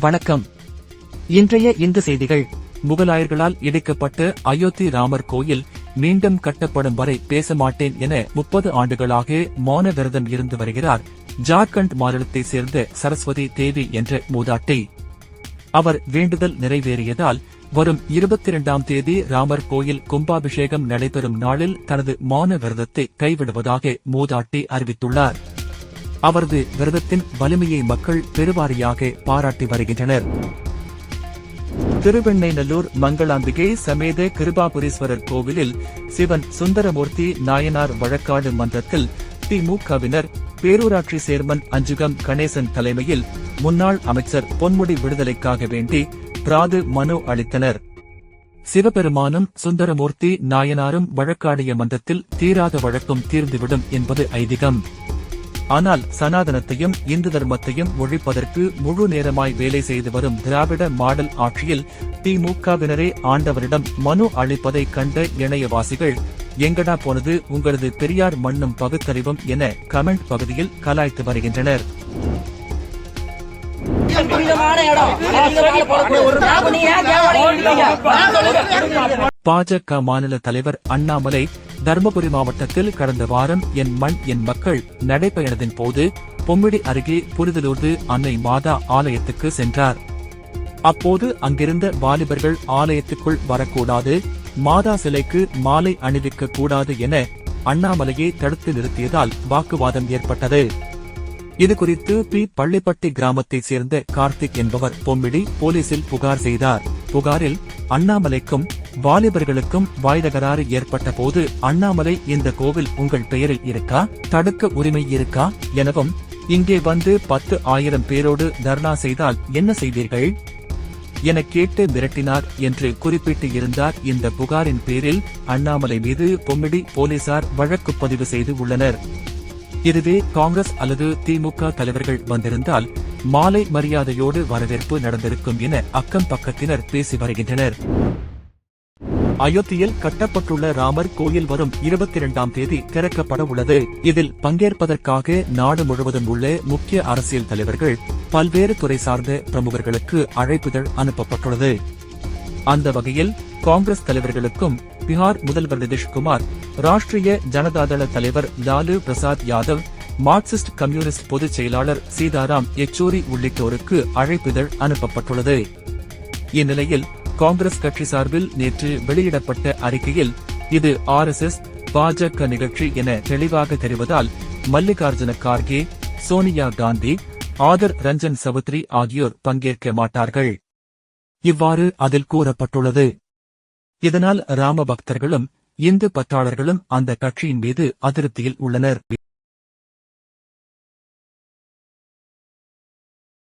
வணக்கம். இன்றைய இந்த செய்திகள். முகலாயர்களால் இடிக்கப்பட்ட அயோத்தி ராமர் கோயில் மீண்டும் கட்டப்படும் வரை பேச மாட்டேன் என முப்பது ஆண்டுகளாக மௌன விரதம் இருந்து வருகிறார் ஜார்க்கண்ட் மாநிலத்தைச் சேர்ந்த சரஸ்வதி தேவி என்ற மூதாட்டி. அவர் வேண்டுதல் நிறைவேறியதால் வரும் இருபத்தி இரண்டாம் தேதி ராமர் கோயில் கும்பாபிஷேகம் நடைபெறும் நாளில் தனது மௌன விரதத்தை கைவிடுவதாக மூதாட்டி அறிவித்துள்ளார். அவரது விரதத்தின் வலிமையை மக்கள் பெருவாரியாக பாராட்டி வருகின்றனர். திருவெண்ணைநல்லூர் மங்களாம்பிகை சமேத கிருபாபுரீஸ்வரர் கோவிலில் சிவன் சுந்தரமூர்த்தி நாயனார் வழக்காடு மன்றத்தில் திமுகவினர் பேரூராட்சி சேர்மன் அஞ்சுகம் கணேசன் தலைமையில் முன்னாள் அமைச்சர் பொன்முடி விடுதலைக்காக வேண்டி பிராது மனு அளித்தனர். சிவபெருமானும் சுந்தரமூர்த்தி நாயனாரும் வழக்காடிய மன்றத்தில் தீராத வழக்கம் தீர்ந்துவிடும் என்பது ஐதீகம். ஆனால் சனாதனத்தையும் இந்து தர்மத்தையும் ஒழிப்பதற்கு முழு நேரமாய் வேலை செய்து வரும் திராவிட மாடல் ஆட்சியில் திமுகவினரே ஆண்டவரிடம் மனு அளிப்பதை கண்ட இணையவாசிகள் எங்கடா போனது? உங்களது பெரியார் மண்ணும் பகுத்தறிவும் என கமெண்ட் பகுதியில் கலாய்த்து வருகின்றனர். புனிதமான இடம் பாஜக மாநில தலைவர் அண்ணாமலை தர்மபுரி மாவட்டத்தில் கடந்த வாரம் என் மண் என் மக்கள் நடைபயணத்தின் போது பொம்மிடி அருகே புரிதலூர்து அன்னை மாதா ஆலயத்துக்கு சென்றார். அப்போது அங்கிருந்த வாலிபர்கள் ஆலயத்துக்குள் வரக்கூடாது மாதா சிலைக்கு மாலை அணிவிக்க கூடாது என அண்ணாமலையை தடுத்து நிறுத்தியதால் வாக்குவாதம் ஏற்பட்டது. இது குறித்து பி. பள்ளிப்பட்டி கிராமத்தைச் சேர்ந்த கார்த்திக் என்பவர் பொம்மிடி போலீசில் புகார் செய்தார். புகாரில் அண்ணாமலைக்கும் வாலிபர்களுக்கும் வாய்தகராறு ஏற்பட்ட போது அண்ணாமலை இந்த கோவில் உங்கள் பெயரில் இருக்கா? தடுக்க உரிமை இருக்கா? எனவும் இங்கே வந்து பத்து ஆயிரம் பேரோடு தர்ணா செய்தால் என்ன செய்வீர்கள் என கேட்டு மிரட்டினார் என்று குறிப்பிட்டு இருந்தார் இந்த புகாரின் பேரில் அண்ணாமலை மீது பொம்மிடி போலீசார் வழக்கு பதிவு செய்து உள்ளனர். இதுவே காங்கிரஸ் அல்லது திமுக தலைவர்கள் வந்திருந்தால் மாலை மரியாதையோடு வரவேற்பு நடந்திருக்கும் என அக்கம் பக்கத்தினர் பேசி வருகின்றனர். அயோத்தியில் கட்டப்பட்டுள்ள ராமர் கோயில் வரும் இருபத்தி இரண்டாம் தேதி திறக்கப்பட உள்ளது. இதில் பங்கேற்பதற்காக நாடு முழுவதும் உள்ள முக்கிய அரசியல் தலைவர்கள் பல்வேறு துறை சார்ந்த பிரமுகர்களுக்கு அழைப்புதழ் அனுப்பப்பட்டுள்ளது. அந்த வகையில் காங்கிரஸ் தலைவர்களுக்கும் பீகார் முதல்வர் நிதிஷ்குமார் ராஷ்டிரிய ஜனதாதள தலைவர் லாலு பிரசாத் யாதவ் மார்க்சிஸ்ட் கம்யூனிஸ்ட் பொதுச் செயலாளர் சீதாராம் யெச்சூரி உள்ளிட்டோருக்கு அழைப்பிதழ் அனுப்பப்பட்டுள்ளது. இந்நிலையில் காங்கிரஸ் கட்சி சார்பில் நேற்று வெளியிடப்பட்ட அறிக்கையில் இது ஆர் எஸ் எஸ் பாஜக நிகழ்ச்சி என தெளிவாக தெரிவதால் மல்லிகார்ஜுன கார்கே சோனியா காந்தி ஆதர் ரஞ்சன் சவுத்ரி ஆகியோர் பங்கேற்க மாட்டார்கள். இவ்வாறு அதில் கூறப்பட்டுள்ளது. இதனால் ராம பக்தர்களும் இந்து பற்றாளர்களும் அந்த கட்சியின் மீது அதிருப்தியில் உள்ளனர்.